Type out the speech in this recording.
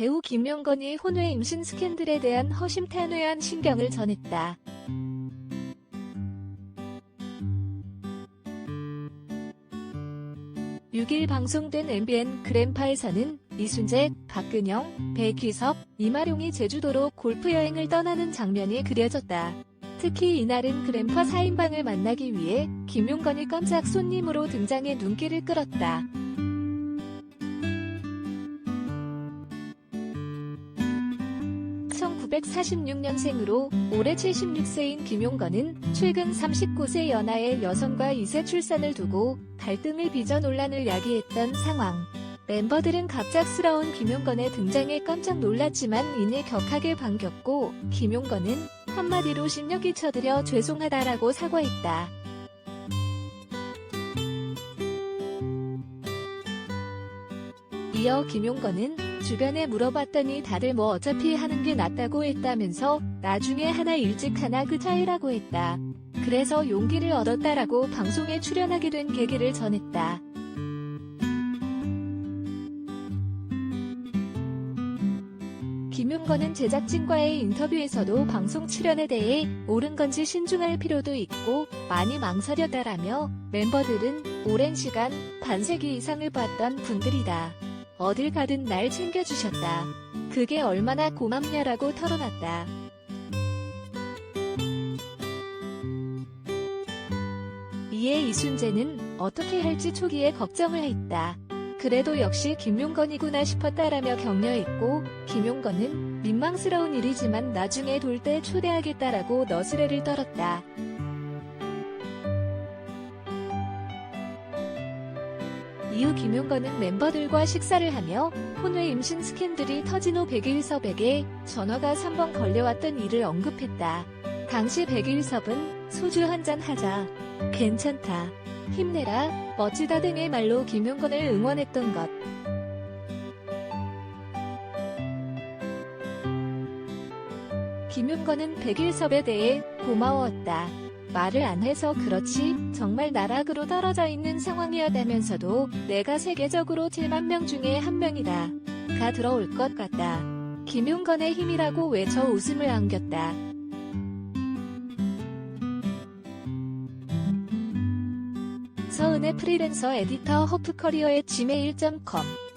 배우 김용건이 혼외 임신 스캔들에 대한 허심탄회한 신경을 전했다. (6일) 방송된 MBN 그램파에서는 이순재, 박근영, 백희섭, 이마룡이 제주도로 골프 여행을 떠나는 장면이 그려졌다. 특히 이날은 그램파 4인방을 만나기 위해 김용건이 깜짝 손님으로 등장해 눈길을 끌었다. (1946년생으로) 올해 76세인 김용건은 최근 39세 연하의 여성과 2세 출산을 두고 갈등을 빚어 논란을 야기했던 상황. 멤버들은 갑작스러운 김용건의 등장에 깜짝 놀랐지만 이내 격하게 반겼고 김용건은 한마디로 심력이 쳐들여 죄송하다라고 사과했다. 이어 김용건은 주변에 물어봤더니 다들 뭐 어차피 하는 게 낫다고 했다면서 나중에 하나 일찍 하나 그 차이라고 했다. 그래서 용기를 얻었다라고 방송에 출연하게 된 계기를 전했다. 김용건은 제작진과의 인터뷰에서도 방송 출연에 대해 옳은 건지 신중할 필요도 있고 많이 망설였다라며 멤버들은 오랜 시간 반세기 이상을 봤던 분들이다. 어딜 가든 날 챙겨주셨다. 그게 얼마나 고맙냐라고 털어놨다. 이에 이순재는 어떻게 할지 초기에 걱정을 했다. 그래도 역시 김용건이구나 싶었다라며 격려했고 김용건은 민망스러운 일이지만 나중에 돌 때 초대하겠다라고 너스레를 떨었다. 이후 김용건은 멤버들과 식사를 하며 혼외 임신 스캔들이 터진 후 백일섭에게 전화가 3번 걸려왔던 일을 언급했다. 당시 백일섭은 소주 한 잔 하자. 괜찮다. 힘내라. 멋지다 등의 말로 김용건을 응원했던 것. 김용건은 백일섭에 대해 고마웠다. 말을 안 해서 그렇지 정말 나락으로 떨어져 있는 상황이었다면서도 내가 세계적으로 7만 명 중에 한 명이다. 가 들어올 것 같다. 김용건의 힘이라고 외쳐 웃음을 안겼다. 서은의 프리랜서 에디터 허프커리어의 gmail.com